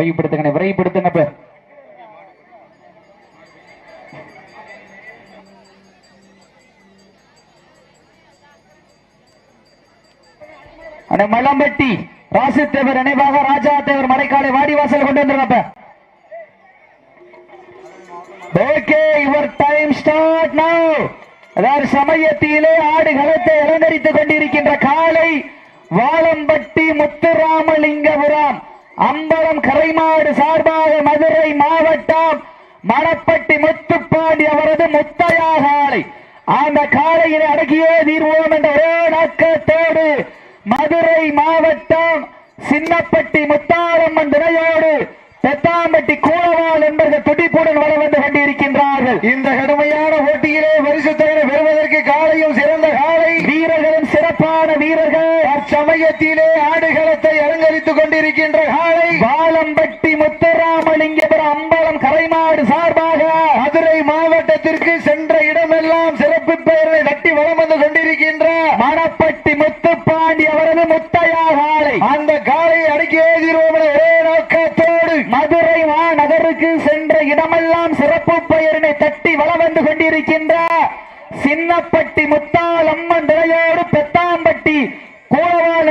விரைவுபடுத்துங்க விரைவுபடுத்துங்க இப்ப. அண்ணே மலம்பட்டி ராசித்தேவர் நினைவாக ராஜா தேவர் மறைக்காலை வாடிவாசல் கொண்டு வந்துருங்க okay your time start now அதாவது சமயத்திலே ஆடு களத்தை அலங்கரித்துக் கொண்டிருக்கின்ற காலை வாழம்பட்டி முத்துராமலிங்கபுரம். அம்பலம் கரைமாடு சார்பாக மதுரை மாவட்டம் மணப்பட்டி முத்துப்பாண்டி அவரது முத்தையா காலை அந்த காலையில் அடக்கியே தீர்வோம் என்ற ஒரே நோக்கத்தோடு மதுரை மாவட்டம் சின்னப்பட்டி முத்தாரம்மன் துணையோடு பெத்தாம்பட்டி கூடவாள் என்பது துடிப்புடன் வர வந்து கொண்டிருக்கின்றார்கள். இந்த கடுமையான போட்டியிலே பரிசுத்தகனை பெறுவதற்கு காலையும் சிறந்த காலை வீரர்களும் சிறப்பான வீரர்கள். அச்சமயத்திலே ஆடுகளத்தை அலங்கரித்துக் கொண்டிருக்கின்ற காலை வாழம்பட்டி முத்துராமலிங்கபுரம் அம்பலம் கரைமாடு சார்பாக மதுரை மாவட்டத்திற்கு சென்ற இடமெல்லாம் சிறப்பு பெயரை தட்டி வலம் வந்து கொண்டிருக்கின்ற மணப்பட்டி முத்துப்பாண்டி அவரது முத்தையா காலை அந்த காலை அடக்கி என ஒரே நோக்கத்தோடு மதுரை மாநகருக்கு சென்ற இடமெல்லாம் சிறப்பு பெயரினை தட்டி வலம் வந்து கொண்டிருக்கின்ற சின்னப்பட்டி முத்தால் அம்மன் துறையோடு பெத்தாம்பட்டி கூடவாள்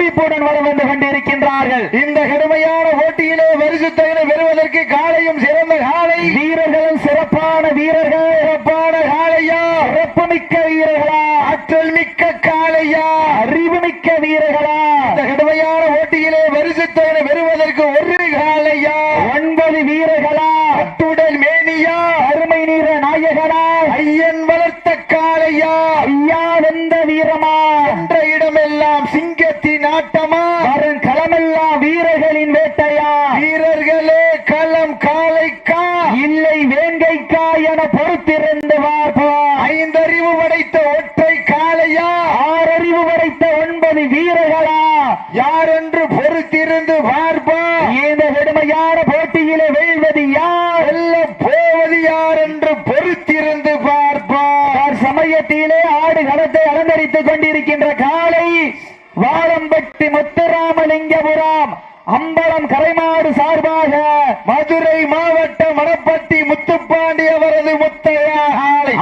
துடிப்புடன் வலம் வந்து கொண்டிருக்கின்றார்கள். இந்த கடுமையான போட்டியிலே பரிசுத்தகனை பெறுவதற்கு காலையும் சிறந்த காலை. வீரர்களும் சிறப்பான வீரர்கள். சிறப்பான காளையா சிறப்புமிக்க வீரர்களா? ஆற்றல் மிக்க காளையா அறிவுமிக்க வீரர்களா? இந்த கடுமையான போட்டியிலே பரிசுத்தகனை பெறுவதற்கு ஒரு காளையா ஒன்பது வீரர்களா அத்துடன் மேனியா அருமை நீர நாயகனா ஐயன் வளர்த்த காளையா ஐயா வெந்த வீரமா என்ற இடமெல்லாம் சிங்கத்தின் ஆட்டமா வரும் களமெல்லாம் வீரர்களின் வேட்டையா வீரர்களே களம் காளைக்கா இல்லை வேங்கைக்கா என பொறுத்திருந்து பார்ப்போம் ஐந்தறிவு படைத்த ஒற்றை காளையா? ஆறறிவு வரைத்த ஒன்பது வீரர்களா? யார் என்று பொறுத்திருந்து பார்ப்போம் இந்த கடுமையான போட்டியிலே வெல்வது யார்? வெல்ல போவது யார் என்று பொறுத்திருந்து பார்ப்போம் சமயத்திலே ஆடு களத்தை அலங்கரித்துக் கொண்டிருக்கின்ற காலை வாழம்பட்டி முத்துராமலிங்கபுரம். அம்பலம் கரைமாடு சார்பாக மதுரை மாவட்ட மணப்பட்டி முத்துப்பாண்டி அவரது முத்தையா ஆலை.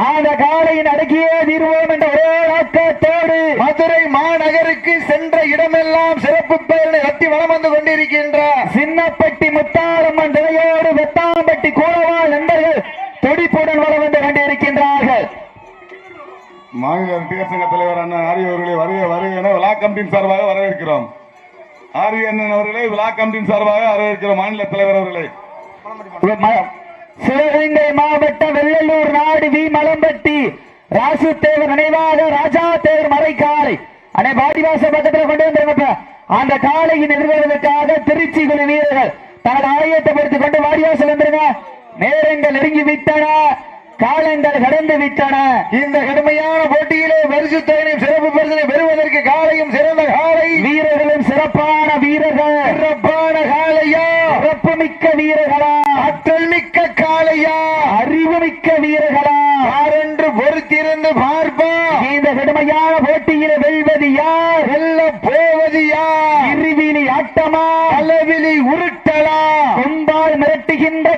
காலையின் அடக்கியே தீர்வோம் என்ற ஒரே நோக்கத்தோடு மதுரை மாநகருக்கு சென்ற இடமெல்லாம் சிறப்பு பெயரை கட்டி வலம் வந்து கொண்டிருக்கின்ற சின்னப்பட்டி முத்தாரம்மன் துணையோடு வெத்தாம்பட்டி கோலவாள் நண்பர்கள் துடிப்புடன் வளம் வந்து கொண்டிருக்கின்றார்கள். மாநில ரசிகர் சங்க தலைவர் அண்ணன் ஆரிய வருக வருக என விழா கமிட்டியின் சார்பாக வரவேற்கிறோம். ஆரிய அண்ணன் அவர்களை விழா கமிட்டியின் சார்பாக வரவேற்கிற மாநில தலைவர் அவர்களை. சிவகங்கை மாவட்டம் வெள்ளலூர் நாடு வி. மலம்பட்டி ராசு தேவர் நினைவாக ராஜா தேவர் மறைக்காலை. அனை பாடிவாச பக்கத்துல கொண்டு வந்திருக்கப்ப அந்த காலையின் எதிர்கொள்வதற்காக திருச்சி குழு வீரர்கள் தனது ஆலயத்தை ஆயத்தப்படுத்திக் கொண்டு வாடிவாசல் வந்துருங்க. நேரங்கள் நெருங்கி விட்டன. காலங்கள் கடந்து விட்டன. இந்த கடுமையான போட்டியிலே பரிசுத்தகனை சிறப்பு பரிசனை பெறுவதற்கு காலையும் சிறந்த காலை. வீரர்களும் சிறப்பான வீரர்கள். சிறப்பான காளையா சிறப்புமிக்க வீரர்களா? ஆற்றல் மிக்க காளையா அறிவுமிக்க வீரர்களா? யார் என்று பொறுத்திருந்து பார்ப்போம். இந்த கடுமையான போட்டியில வெல்வது யார்? வெல்ல போவது யார்? இருவிழி ஆட்டமா? அளவிலி உருட்டலா? கொம்பால் மிரட்டுகின்ற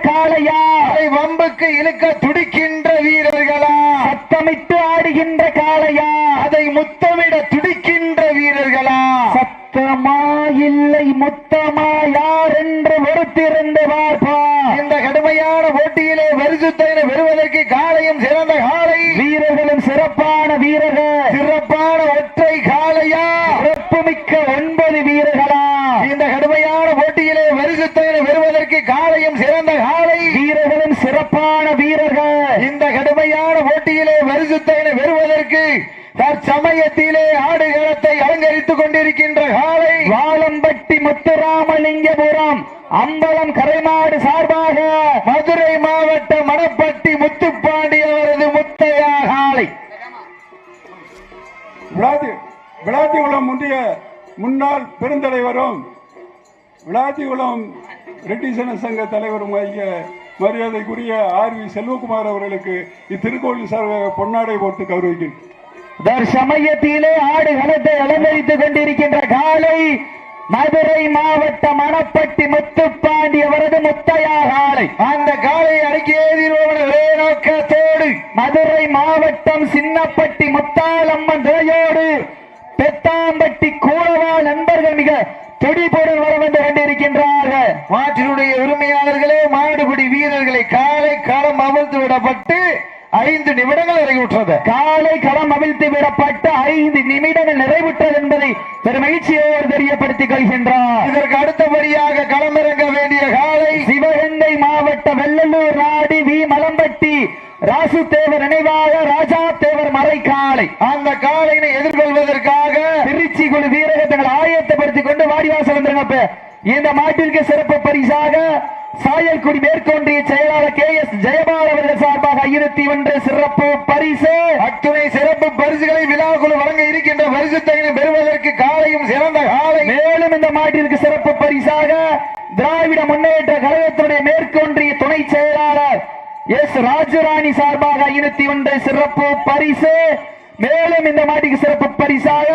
அதை வம்புக்கு இழுக்க துடிக்கின்ற வீரர்களா சத்தமிட்டு ஆடுகின்ற காளையா அதை முத்தமிட துடிக்கின்ற வீரர்களா சத்தமா இல்லை முத்தமா யார் என்று பொறுத்திருந்து பார்ப்போம் இந்த கடுமையான போட்டியிலே பரிசுத்தகனை பெறுவதற்கு காலையும் சிறந்த காலை. வீரர்களும் சிறப்பான வீரர்கள். சிறப்பான ஒற்றை காளையா சிறப்புமிக்க ஒன்பது வீரர்களா? இந்த கடுமையான போட்டியிலே பரிசுத்தகனை பெறுவதற்கு காலையும் சிறந்த காலை. வீரர்களும் சிறப்பான வீரர்கள். இந்த கடுமையான போட்டியிலே பரிசுத்தகனை பெறுவதற்கு தற்சமயத்திலே ஆடுகளத்தை அலங்கரித்துக் கொண்டிருக்கின்ற காலை வாழம்பட்டி முத்துராமலிங்கபுரம் அம்பலம் கரைமாடு சார்பாக மதுரை மாவட்ட மணப்பட்டி முத்துப்பாண்டி அவரது முத்தையா காலை விளாத்தி விளாத்திகுளம் முந்தைய முன்னாள் பெருந்தலைவரும் விளாத்திகுளம் ரெட்டி சன சங்க தலைவரும் மரியாதைக்குரிய ஆர் வி செல்வகுமார் அவர்களுக்கு இத்திருக்கோவில் சார்பாக பொன்னாடை போட்டு கௌரவிக்கிறேன் தற்சமயத்திலே ஆடு களத்தை அலங்கரித்துக் கொண்டிருக்கின்ற காலை மதுரை மாவட்டம் மணப்பட்டி முத்துப்பாண்டி அவரது முத்தையா காலை அந்த காலை அடக்கியே தீர்வோம் நோக்கத்தோடு மதுரை மாவட்டம் சின்னப்பட்டி முத்தாலம்மன் துறையோடு பெத்தாம்பட்டி கூடவா நண்பர்கள் மிக துடிப்புடன் வர வந்து கொண்டிருக்கின்றார்கள். மாற்றினுடைய உரிமையாளர்களே மாடுபிடி வீரர்களை காலை காலம் அமர்ந்து விடப்பட்டு ஐந்து நிமிடங்கள் இறங்கிவிட்டது காலை களம் அவிழ்த்து விடப்பட்ட ஐந்து நிமிடங்கள் நிறைவுற்றது என்பதை பெருமகிழ்ச்சியோடு தெரியப்படுத்திக் கொள்கின்றார். இதற்கு அடுத்தபடியாக களமிறங்க வேண்டிய காலை சிவகங்கை மாவட்டம் வெள்ளலூர் நாடு வி. மலம்பட்டி ராசு தேவர் நினைவாக ராஜா தேவர் மறைக்காலை. அந்த காலையினை எதிர்கொள்வதற்காக திருச்சி குழு வீரர்கள் தங்களை ஆயத்தப்படுத்திக் கொண்டு வாடிவாசல் வந்துருங்க இந்த மாட்டிற்கு சிறப்பு பரிசாக சாயல்குடி மேற்கொண்டிய செயலாளர் கே எஸ் ஜெயபால் அவர்கள் சார்பாக ஆயிரத்தி ஒன்று சிறப்பு பரிசு. அத்துணை சிறப்பு பரிசுகளை விழாக்குழு வழங்க இருக்கின்ற பரிசு பெறுவதற்கு காலையும் சிறந்த காலை. மேலும் இந்த மாட்டிற்கு சிறப்பு பரிசாக திராவிட முன்னேற்ற கழகத்தினுடைய மேற்கொன்றிய துணை செயலாளர் எஸ் ராஜராணி சார்பாக ஐநூத்தி ஒன்று சிறப்பு பரிசு. மேலும் இந்த மாட்டிற்கு சிறப்பு பரிசாக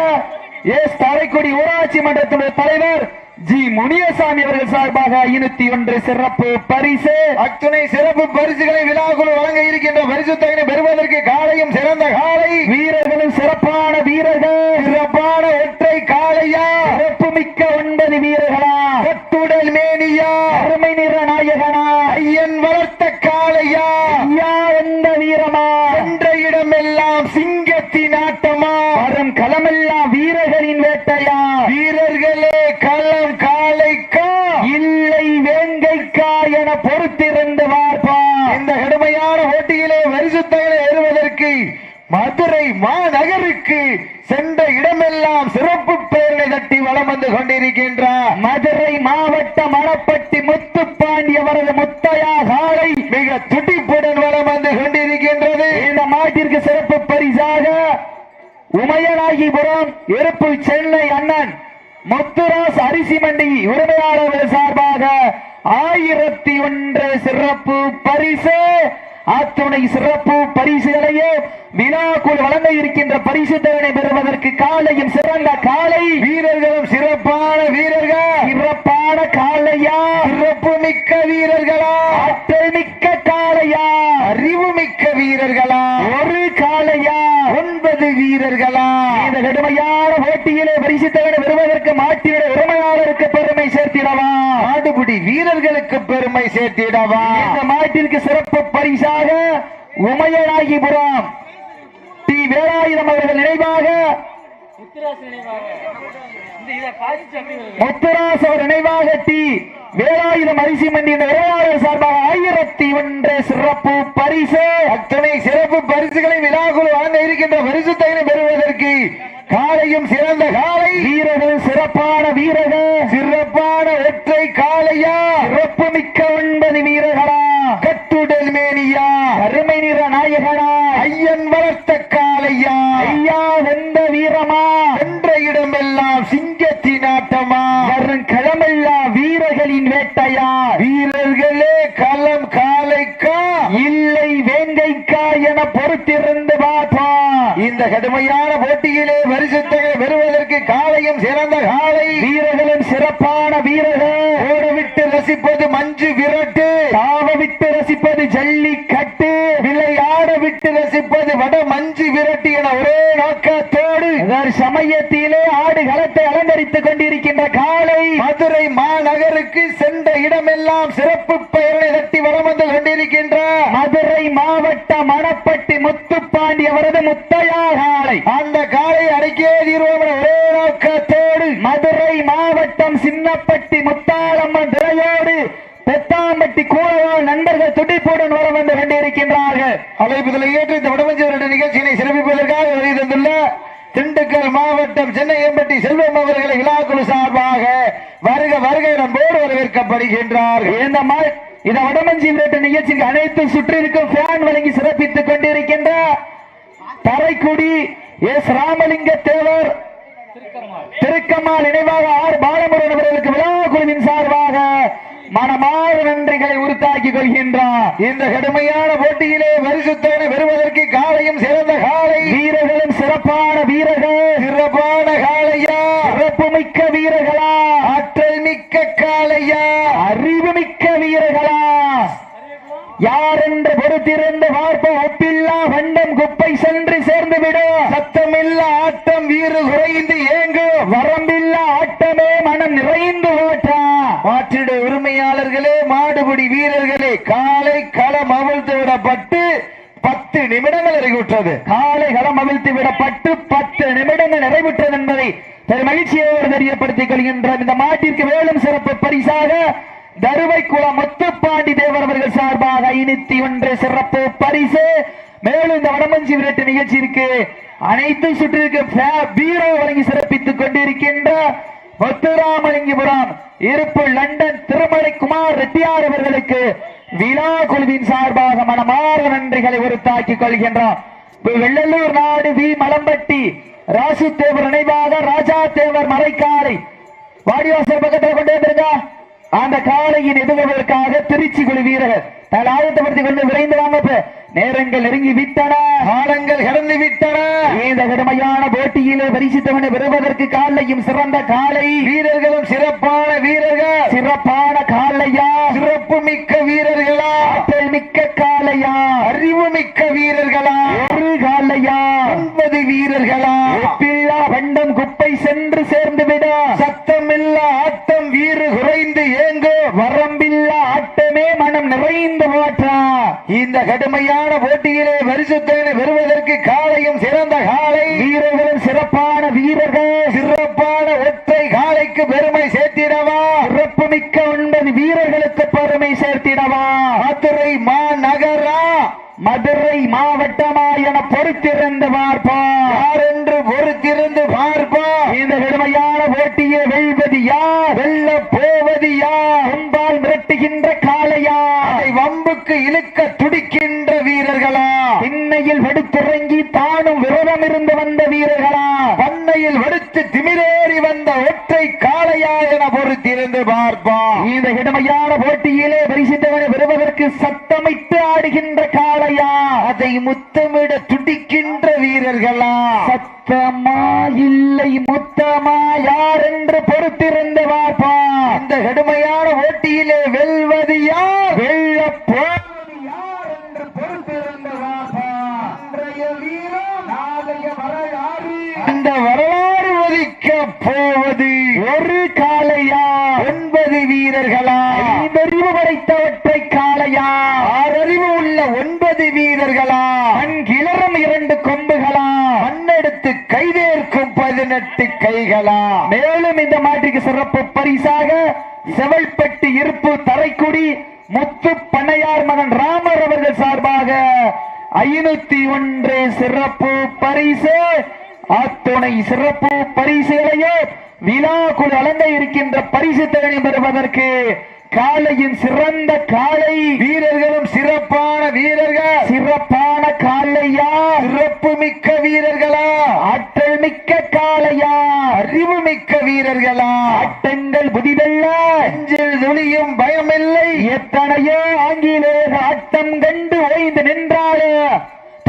எஸ் தரைக்குடி ஊராட்சி மன்றத்தினுடைய தலைவர் ஜி முனியசாமி அவர்கள் சார்பாக ஐநூத்தி ஒன்று சிறப்பு பரிசு. அத்துணை சிறப்பு பரிசுகளை விழாக்குழு வழங்க இருக்கின்ற பரிசு தொகையினை பெறுவதற்கு காலையும் சிறந்த காலை. வீரர்களும் சிறப்பான வீரர்கள். சிறப்பான ஒற்றை காளையா? சிறப்பு மிக்க ஒன்பது வீரர்களா? கட்டுடல் மேனியா? அருமை நிற நாயகனா? ஐயன் வளர்த்த காளையா? ஐயா எந்த வீரமா? என்ற இடமெல்லாம் சிங்கத்தின் ஆட்டமா? வரும் களமெல்லாம் வீரர்களின் வேட்டையா? வீரர்களே களம் காளைக்கா இல்லை வேங்கைக்கா என பொறுத்திருந்து பார்ப்பா இந்த கடுமையான போட்டியிலே பரிசுத்தங்களை ஏறுவதற்கு மதுரை மாநகருக்கு சென்ற இடமெல்லாம் சிறப்பு பெயர்களை தட்டி வலம் வந்து கொண்டிருக்கின்றார் மதுரை மாவட்டம் மணப்பட்டி முத்துப்பாண்டி அவரது முத்தையா காலை மிக துடிப்புடன் வலம் வந்து கொண்டிருக்கின்றது. இந்த மாட்டிற்கு சிறப்பு பரிசாக உமையநாகிபுரம் இருப்பு சென்னை அண்ணன் முத்துராஸ் அரிசி மண்டி உரிமையாளர்கள் சார்பாக ஆயிரத்தி ஒன்று சிறப்பு பரிசு. அத்துணை சிறப்பு பரிசுகளையே விழாக்குள் வழங்க இருக்கின்ற பரிசு தவணை பெறுவதற்கு காலையும் சிறந்த காலை. வீரர்களும் சிறப்பான வீரர்கள். சிறப்பான காலையா? சிறப்பு மிக்க வீரர்களா? ஆற்றல் மிக்க காலையா? அறிவு மிக்க வீரர்களா? ஒரு காலையா? ஒன்பது வீரர்களா? இந்த கடுமையான போட்டியிலே பரிசு தவணை பெறுவதற்கு மாட்டியோட உரிமையாளருக்கு பெருமை சேர்த்திடவா? ஆடுபிடி வீரர்களுக்கு பெருமை சேர்த்திடவா? இந்த மாட்டிற்கு சிறப்பு பரிசாக உமையநாகிபுரம் டி வேலாயுதம் அவர்கள் நினைவாக முத்துராஸ் அவர் நினைவாக டி வேலாயுதம் அரிசி மண்டி என்ற உரையாளர் சார்பாக ஆயிரத்தி ஒன்று சிறப்பு பரிசு. அத்தனை சிறப்பு பரிசுகளை விழாக்குழு வழங்க இருக்கின்ற பரிசு தகுதி பெறுவதற்கு காலையும் சிறந்த காலை வீரர்கள் சிறப்பான வீரர்கள். சிறப்பான ஒற்றை காளையா? சிறப்பு மிக்க ஒன்பது வீரர்களா? கட்டுடல் மேனியா? அருமை நிற நாயகனா? ஐயன் வளர்த்த காளையா? ஐயா வெந்த வீரமா? என்ற இடமெல்லாம் சிங்கத்தின் ஆட்டமா வரும் களமெல்லாம் வீரர்களின் வேட்டையா? வீரர்களே களம் காளைக்கா? இல்லை வேங்கைக்கா என பொறுத்திருந்து பார்ப்போம் இந்த கடுமையான போட்டியிலே பரிசுத்தகை பெறுவதற்கு காலையும் சிறந்த காலை வீரர்களும் சிறப்பான வீரர்கள். ஓடவிட்டு ரசிப்பது மஞ்சு விரட்டு. தாவ விட்டு ரசிப்பது ஜல்லிக்கட்டு. வட மஞ்சு விரட்டு என ஒரே நோக்கத்தோடு சமயத்திலே ஆடு களத்தை அலங்கரித்துக் கொண்டிருக்கின்ற காலை மதுரை மாநகருக்கு சென்ற இடமெல்லாம் சிறப்பு பெயரை தட்டி வலம் வந்து கொண்டிருக்கின்ற மதுரை மாவட்டம் மணப்பட்டி முத்துப்பாண்டி அவரது முத்தையா காலை அந்த காலை அடக்கியே தீர்வோம் ஒரே நோக்கத்தோடு மதுரை மாவட்டம் சின்னப்பட்டி முத்தாளம்மன் துறையோடு பெத்தாம்பட்டி கூடவாள் நண்பர்கள் துடிப்புடன் வர வந்து கொண்டிருக்கின்றார்கள். அழைப்புதலை ஏற்று இந்த வடமஞ்சி நிகழ்ச்சியினை சிறப்பிப்பதற்காக வருகை தந்துள்ள திண்டுக்கல் மாவட்டம் சென்னை எம்பட்டி செல்வம் அவர்களை விழாக்குழு சார்பாக வருக வருகை நம்போடு வரவேற்கப்படுகின்றார்கள். இந்த மா- இந்த வடமஞ்சி விரட்டு நிகழ்ச்சிக்கு அனைத்து சுற்றிருக்கும் ஃபேன் வழங்கி சிறப்பித்துக் கொண்டிருக்கின்ற தரைக்குடி எஸ் ராமலிங்க தேவர் திருக்கம்மாள் நினைவாக ஆர் பாலமுருகன் அவர்களுக்கு விழா குழுவின் சார்பாக மனமாறு நன்றிகளை உறுத்தாக்கிக் கொள்கின்றார். இந்த கடுமையான போட்டியிலே பரிசுத்தனை பெறுவதற்கு காலையும் சிறந்த காலை. வீரர்களும் சிறப்பு சிறப்பான வீரர்கள். சிறப்பான காளையா சிறப்பு மிக்க வீரர்களா? ஆற்றல் மிக்க காளையா அறிவு மிக்க வீரர்களா? யார் என்று பொறுத்திருந்து பார்ப்போம் ஒப்பில்லா வண்டம் குப்பை சென்று சேர்ந்து விடும் சத்தமில்ல ஆட்டம் வீறு குறைந்து ஏங்கும் வரம்பில்லா ஆட்டமே மனம் நிறைந்து ஓட்டா மாற்றிட வீரர்களே மாடுபிடி வீரர்களே காலை களம் அவிழ்த்து விடப்பட்டு பத்து நிமிடங்கள் நிறைவுற்றது. காலை களம் அவிழ்த்து விடப்பட்டு பத்து நிமிடங்கள் நிறைவுற்றது என்பதை பெரும் மகிழ்ச்சியோடு தெரியப்படுத்திக் கொள்கின்றோம். இந்த மாட்டிற்கு மேலும் சிறப்பு பரிசாக தருவைக்குளம் முத்துப்பாண்டி தேவர் அவர்கள் சார்பாக ஐநூத்தி ஒன்று சிறப்பு பரிசு. மேலும் இந்த வடமஞ்சி விரட்டு நிகழ்ச்சிக்கு அனைத்து சுற்றிற்கு ஃபே- பீரோ வழங்கி சிறப்பித்துக் கொண்டிருக்கின்ற முத்துராமலிங்கபுரம் இருப்பு லண்டன் திருமலை குமார் ரெட்டியார் அவர்களுக்கு விழா குழுவின் சார்பாக மனமார நன்றிகளை உறுத்தாக்கிக் கொள்கின்றோம். வெள்ளலூர் நாடு வி மலம்பட்டி ராசு தேவர் நினைவாக ராஜா தேவர் மலைக்காலை. வாடிவாசல் பக்கத்தில் கொண்டு வந்திருங்க. அந்த காளையின் எதிர்வதற்காக திருச்சி குழு வீரர்கள். தங்கள் ஆயத்தப்படுத்திக் கொண்டு விரைந்து வாங்க. நேரங்கள் நெருங்கி விட்டன. காலங்கள் கடந்து விட்டன. இந்த கடுமையான போட்டியிலே பரிசுத்தவனை பெறுவதற்கு காலையும் சிறந்த காலை. வீரர்களும் சிறப்பான வீரர்கள். சிறப்பான காலையா? சிறப்பு மிக்க வீரர்களா? ஆற்றல் மிக்க காலையா? அறிவு மிக்க வீரர்களா? ஒரு காலையா? ஒன்பது வீரர்களா? ஒப்பில்லா வண்டம் குப்பை சென்று சேர்ந்து விட வீறு ஏங்க ஏங்கும் வரம்பில்லா ஆட்டமே மனம் நிறைந்து மாற்றா. இந்த கடுமையான போட்டியிலே பரிசுத்தனை பெறுவதற்கு காலையும் சிறந்த காலை. வீரர்களும் சிறப்பான வீரர்கள். சிறப்பான ஒற்றை காலைக்கு பெருமை சேர்த்திடவா. சிறப்பு மிக்க ஒன்பது வீரர்களுக்கு பெருமை சேர்த்திடவா. மதுரை மாநகர் மதுரை மாவட்டமா என பொறுத்திருந்து பார்ப்பா யார் என்று பொறுத்திருந்து பார்ப்பா இந்த கடுமையான போட்டியை வெல்வது யார்? வெல்ல போவது யார்? மிரட்டுகின்ற காளையா? அதை வம்புக்கு இழுக்க துடிக்கின்ற வீரர்களா? திண்ணையில் வெடுத்துறங்கி தானும் விரதம் இருந்து வந்த வீரர்களா? பண்ணையில் வெடுத்து திமிரேறி வந்த ஒற்றை காளையா என பொறுத்திருந்து பார்ப்பா. இந்த கடுமையான போட்டியிலே பரிசுத்தவனை பெறுவதற்கு சத்தமிட்டு ஆடுகின்ற காளையா? அதை முத்தமிட துடிக்கின்ற வீரர்களா? சத்தமா இல்லை முத்தமா யார் என்று பொறுத்திருந்து பார்ப்பா இந்த கடுமையான போட்டியிலே வெல்வது யார்? வெள்ள போவது யார் என்று பொறுத்திருந்து வரலாறு. அந்த ஒதுக்க போவது ஒரு காலையா ஒன்பது வீரர்களா? ஐந்தறிவு படைத்த ஒற்றை காளையா? ஆறறிவு உள்ள ஒன்பது வீரர்களா? மண் கிளறும் இரண்டு கொம்புகளா? மண்ணெடுத்து கைதேர்க்கும் பதினெட்டு கைகளா. மேலும் இந்த மாட்டிற்கு சிறப்பு பரிசாக செவல்பட்டு இருப்பு தரைக்குடி முத்து பண்ணையார் மகன் ராமர் அவர்கள் சார்பாக ஐநூத்தி ஒன்று சிறப்பு பரிசு. அத்துணை சிறப்பு பரிசுகளையே விழா குழு வழங்க இருக்கின்ற பரிசு தகனை பெறுவதற்கு காலையின் சிறந்த காலை வீரர்களும் சிறப்பான வீரர்கள். சிறப்பான காலையா சிறப்பு மிக்க வீரர்களா? ஆற்றல் மிக்க காளையா? அறிவு மிக்க வீரர்களா? ஆட்டங்கள் புதிதல்ல? அஞ்சில் துளியும் பயமில்லை. எத்தனையோ ஆங்கிலேய ஆட்டம் கண்டு ஓய்ந்து நின்றாலே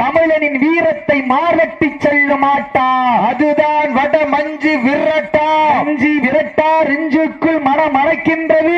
தமிழனின் வீரத்தை மாரட்டி செல்லும் ஆட்டா அதுதான் வட மஞ்சு விரட்டா. அஞ்சி விரட்டா நெஞ்சுக்குள் மனம் அணைக்கின்றது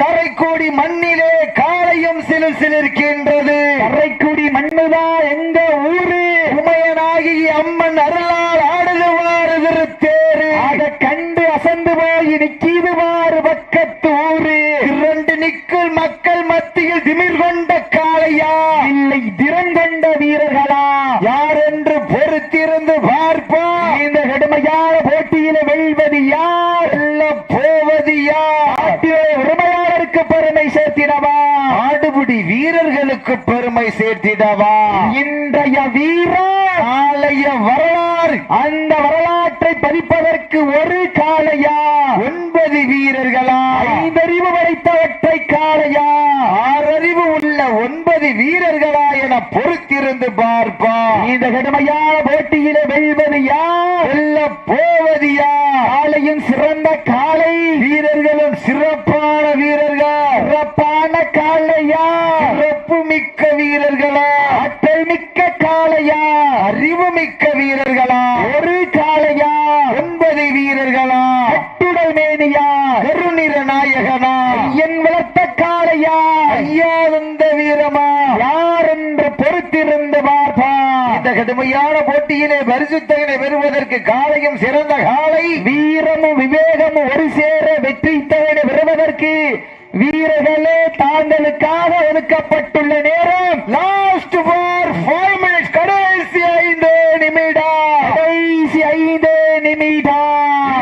தரைக்கூடி மண்ணிலே காலையும் சிலு சிலிருக்கின்றது. கரைக்குடி மண்ணுதா எங்க ஊரு? உமையனாகி அம்மன் அருளால் ஆடுதுவாறு திருத்தேரு அதை கண்டு அசந்து போய் நிக்கிதுவாறு பக்கத்து ஊரு. இரண்டு நிக்குள் மக்கள் மத்தியில் திமிர் கொண்ட காளையா? இல்லை திறன் கொண்ட வீரர்களா யார் என்று பொறுத்திருந்து பார்ப்போம். இந்த கடுமையான போட்டியில வெல்வது யார் வெல்ல போவது யார் நாட்டிலே உரிமையாளருக்கு பெருமை சேர்த்திடவா ஆடுபுடி வீரர்களுக்கு பெருமை சேர்த்திடவா? இன்றைய வீரர் நாளைய வரலாறு. அந்த வரலாற்றை பதிப்பதற்கு ஒரு காளையா? ஒன்பது வீரர்களா? ஐந்தறிவு படைத்த ஒற்றை காளையா? ஆறறிவு உள்ள ஒன்பது வீரர்களா என பொறுத்திருந்து பார்ப்பா. இந்த கடுமையான போட்டியில வெல்வது யார்? வெல்ல போவது யார்? காளையின் சிறந்த காளை. வீரர்களும் சிறப்பான வீரர்கள். சிறப்பான காளையா சிறப்பு மிக்க வீரர்களா ஆற்றல் மிக்க காளையா அறிவு மிக்க வீரர்களா பொறுத்திருந்து பார்ப்பான் இந்த கடுமையான போட்டியிலே பரிசுத்தகனை பெறுவதற்கு காலையும் சிறந்த காலை வீரமும் விவேகமும் ஒரு சேர வெற்றி தவணை பெறுவதற்கு வீரர்களே தாங்களுக்காக ஒதுக்கப்பட்டுள்ள நேரம். லாஸ்ட் போர் ஃபைவ் மினிட்ஸ் கடைசி ஐந்து நிமிடம் கடைசி ஐந்து நிமிடம்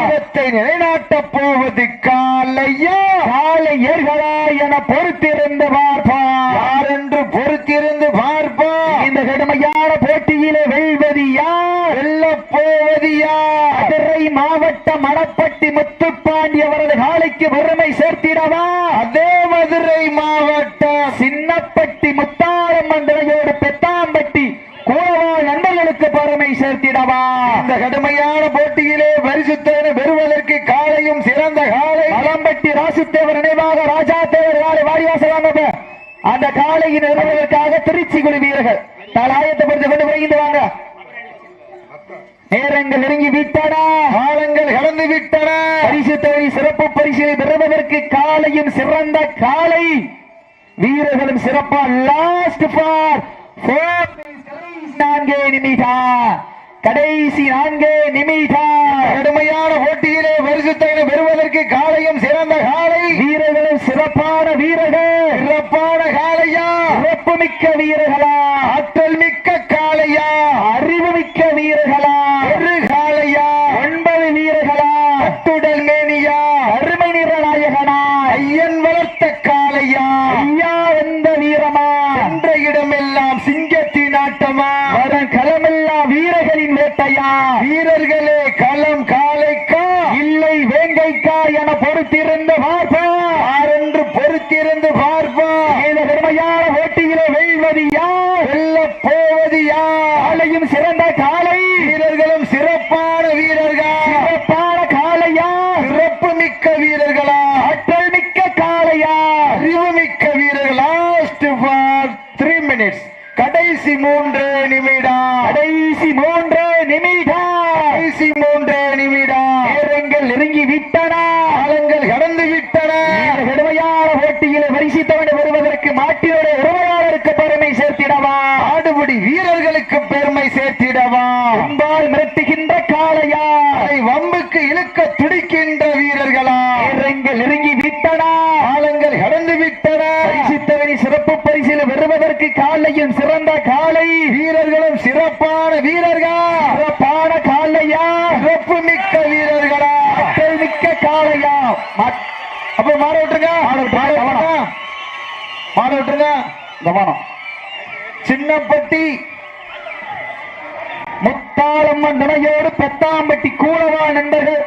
வீரத்தை நிலைநாட்டப் போவது காலையா காலையர்களா என பொறுத்திருந்து பார்ப்பான் யார் என்று பொறுத்திருந்து பார்ப்போம் இந்த கடுமையான போட்டியிலே வெல்வது யார் வெல்லப் போவது யார் மதுரை மாவட்ட மணப்பட்டி முத்துப்பாண்டி அவரது காலைக்கு பெருமை சேர்த்திடவா அதே மதுரை மாவட்டம் சின்னப்பட்டி முத்தாரம்மன் துணையோடு பெத்தாம்பட்டி கோவாள் நண்பர்களுக்கு பெருமை சேர்த்திடவா இந்த கடுமையான போட்டியிலே பரிசுத்தகனை பெறுவதற்கு காலையும் சிறந்த காலை. மலம்பட்டி ராசுத்தேவர் நினைவாக ராஜா தேவர் காலை வாடிவாசலாங்க அந்த காலையின் நிறுவனத்திற்காக திருச்சி குழு வீரர்கள். தலாயத்தை கொண்டு விரைந்து வாங்க. நேரங்கள் நெருங்கி விட்டன. காலங்கள் கடந்து விட்டன. பரிசு தொகை சிறப்பு பரிசிலை பெறுவதற்கு காலையும் சிறந்த காலை. வீரர்களும் சிறப்பா லாஸ்ட் ஃபார் நான்கே நிமிடம் கடைசி நான்கே நிமிடம் கடுமையான போட்டியிலே பரிசுத்தகனை பெறுவதற்கு காலையும் சிறந்த காலை. வீரர்களும் சிறப்பான வீரர்கள். சிறப்பான காலையா. சிறப்பு மிக்க வீரர்களா. ஆற்றல் மிக்க காலையா. அறிவு மிக்க வீரர்களா. ஒரு காலையா ஒன்பது வீரர்களா கட்டுடல் மேனியா அருமை நிறநாயகனா ஐயன் வளர்த்த காலையா ஐயா வந்த வீரமா என்ற இடமெல்லாம் சிங்கத்தின் ஆட்டமா வரும் களமெல்லாம் வீரர்களின் வேட்டையா வீரர்களே களம் காலைக்கா இல்லை வேங்கைக்கா என பொறுத்திருந்து பார்ப்போம் என்று பொறுத்திருந்து பார்ப்போம் இந்த கடுமையான போட்டியிலே வெல்வது யார்? வெல்லப் போவது யார்? சிறந்த காலை. வீரர்களும் சிறப்பான வீரர்கள் சிறப்பான காலையா சிறப்பு மிக்க வீரர்களா ஆற்றல் மிக்க காலையா அறிவு மிக்க வீரர்கள் லாஸ்ட் ஃபார் த்ரீ மினிட்ஸ் கடைசி மூன்று நிமிடம் கடைசி மூன்று நிமிடம் கடைசி மூன்று நிமிடம் நேரங்கள் நெருங்கி விட்டன காலங்கள் கடந்து விட்டன இந்த கடுமையான போட்டியிலே பரிசித்தவனை வருவதற்கு மாட்டினுடைய உரிமையாளருக்கு பெருமை சேர்த்திடவா ஆடுபடி வீரர்களுக்கு பெருமை அம்பால் மிரட்டுகின்ற காளையா. வம்புக்கு இழுக்க துடிக்கின்ற வீரர்களா. நேரங்கள் நெருங்கி விட்டன காலங்கள் கடந்து விட்டன பரிசித்தவனை சிறப்பு பரிசில் வருவதற்கு காலையும் சிறந்த காலை வீரர்களும் சிறப்பான வீரர்கள். சிறப்பான காலையா சிறப்பு மிக்க வீரர்களா. மிக்க காளையா. ம- அப்ப மாற விட்டுருங்க. மாற விட்டுருங்க. சின்னப்பட்டி முத்தாளம்மன் பத்தாம்பட்டி கூலவா நண்பர்கள்.